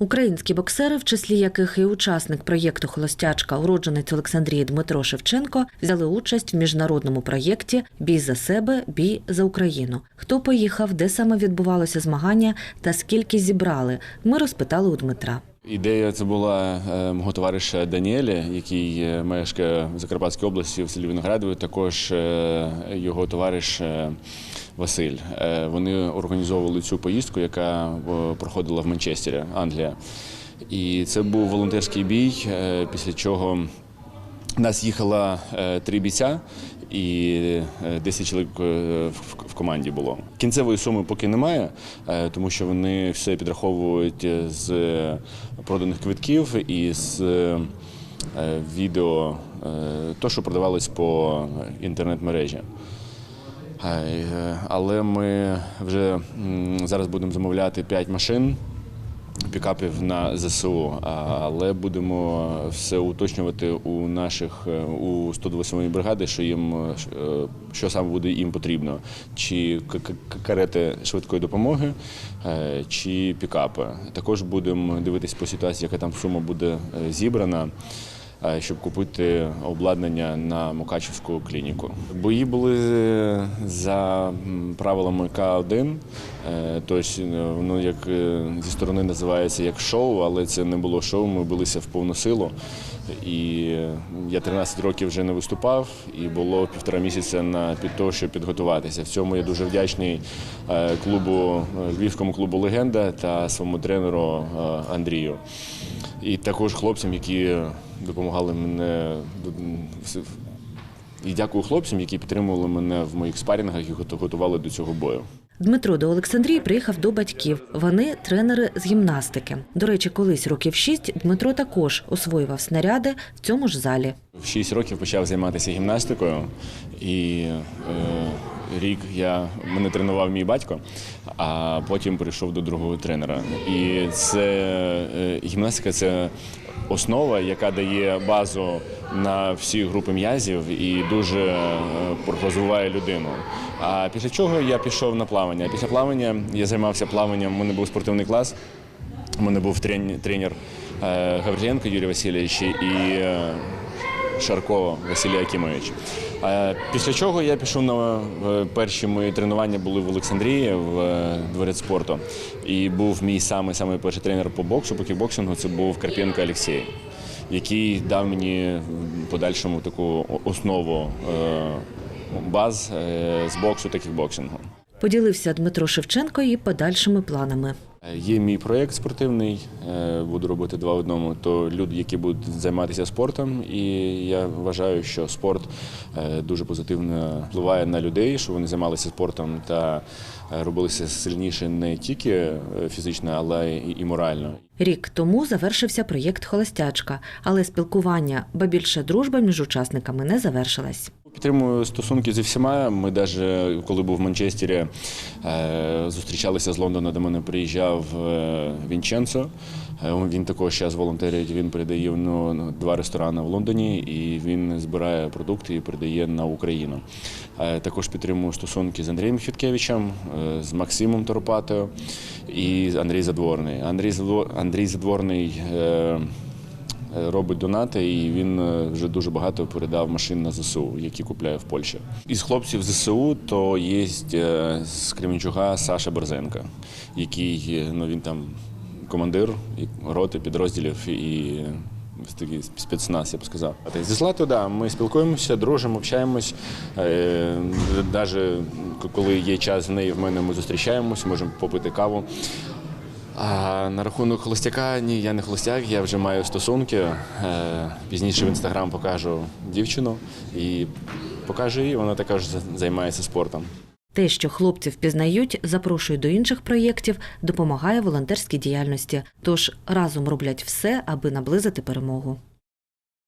Українські боксери, в числі яких і учасник проєкту Холостячка, уродженець Олександрії Дмитро Шевченко, взяли участь в міжнародному проєкті Бій за себе, бій за Україну. Хто поїхав, де саме відбувалося змагання та скільки зібрали? Ми розпитали у Дмитра. Ідея це була е, мого товариша Даніеля, який мешкає в Закарпатській області в селі Виноградові. Також е, його товариш е, Василь. Е, Вони організовували цю поїздку, яка проходила в Манчестері, Англія. І це був волонтерський бій, після чого нас їхало е, три бійця, і е, 10 чоловік е, в, команді було. Кінцевої суми поки немає, е, тому що вони все підраховують з проданих квитків і з е, відео, е, то, що продавалось по інтернет-мережі. Е, Але ми вже зараз будемо замовляти 5 машин пікапів на ЗСУ, але будемо все уточнювати у наших е, у 128-ї бригади, що їм е, що саме буде їм потрібно, чи карети швидкої допомоги, е, чи пікапи. Також будемо дивитись по ситуації, яка там сума буде зібрана. Е, Щоб купити обладнання на Мукачівську клініку. Бої були е, за правилами К1, е, тобто, воно як зі сторони називається як шоу, але це не було шоу. Ми билися в повну силу. І я 13 років вже не виступав, і було півтора місяця на під того, щоб підготуватися. В цьому я дуже вдячний клубу львівському клубу Легенда та своєму тренеру Андрію. І також хлопцям, які допомагали мене і дякую хлопцям, які підтримували мене в моїх спарінгах і готували до цього бою. Дмитро до Олександрії приїхав до батьків. Вони тренери з гімнастики. До речі, колись років шість Дмитро також освоював снаряди в цьому ж залі. В 6 років почав займатися гімнастикою, і е, рік я мене тренував мій батько, а потім прийшов до другого тренера. І це е, гімнастика це основа, яка дає базу на всі групи м'язів і дуже е, розвиває людину. А після чого я пішов на плавання. Після плавання я займався плаванням. У мене був спортивний клас. У мене був трен- тренер е, Гавриленко Юрій Васильович і е, Шарко Василій Акімович. Е, Після чого я пішов на перші мої тренування були в Олександрії в е, дворець спорту. І був мій самий самий перший тренер по боксу, по кікбоксингу, це був Карпенко Олексій, який дав мені в подальшому таку основу е, баз з боксу та кікбоксингу. Поділився Дмитро Шевченко і подальшими планами. Є мій проєкт спортивний, е, буду робити два в одному. То люди, які будуть займатися спортом, і я вважаю, що спорт е, дуже позитивно впливає на людей, що вони займалися спортом та е, робилися сильніше не тільки е, фізично, але і морально. Рік тому завершився проєкт Холостячка, але спілкування, ба більше дружба між учасниками не завершилась. Підтримую стосунки зі всіма. Ми навіть, коли був в Манчестері, е, зустрічалися з Лондона, до мене приїжджав е, Вінченцо. Е, Він також зараз волонтерить, він передає ну, два ресторани в Лондоні і він збирає продукти і передає на Україну. Також підтримую стосунки з Андрієм Фіткевичем, е, з Максимом Торопатою і Андрій Задворний. Андрій Задвор- Андрій Задворний. Е, робить донати, і він е, вже дуже багато передав машин на ЗСУ, які купляє в Польщі. Із хлопців ЗСУ то є е, з Кременчуга Саша Берзенка, який ну він там командир роти підрозділів і. Такий спецназ, я б сказав. Зі Златою, да, ми спілкуємося, дружимо, общаємось. Навіть коли є час в неї, в мене ми зустрічаємось, можемо попити каву. А на рахунок холостяка, ні, я не холостяк, я вже маю стосунки. Е, Пізніше в інстаграм покажу дівчину і покажу її, вона також займається спортом. Те, що хлопців пізнають, запрошують до інших проєктів, допомагає волонтерській діяльності. Тож разом роблять все, аби наблизити перемогу.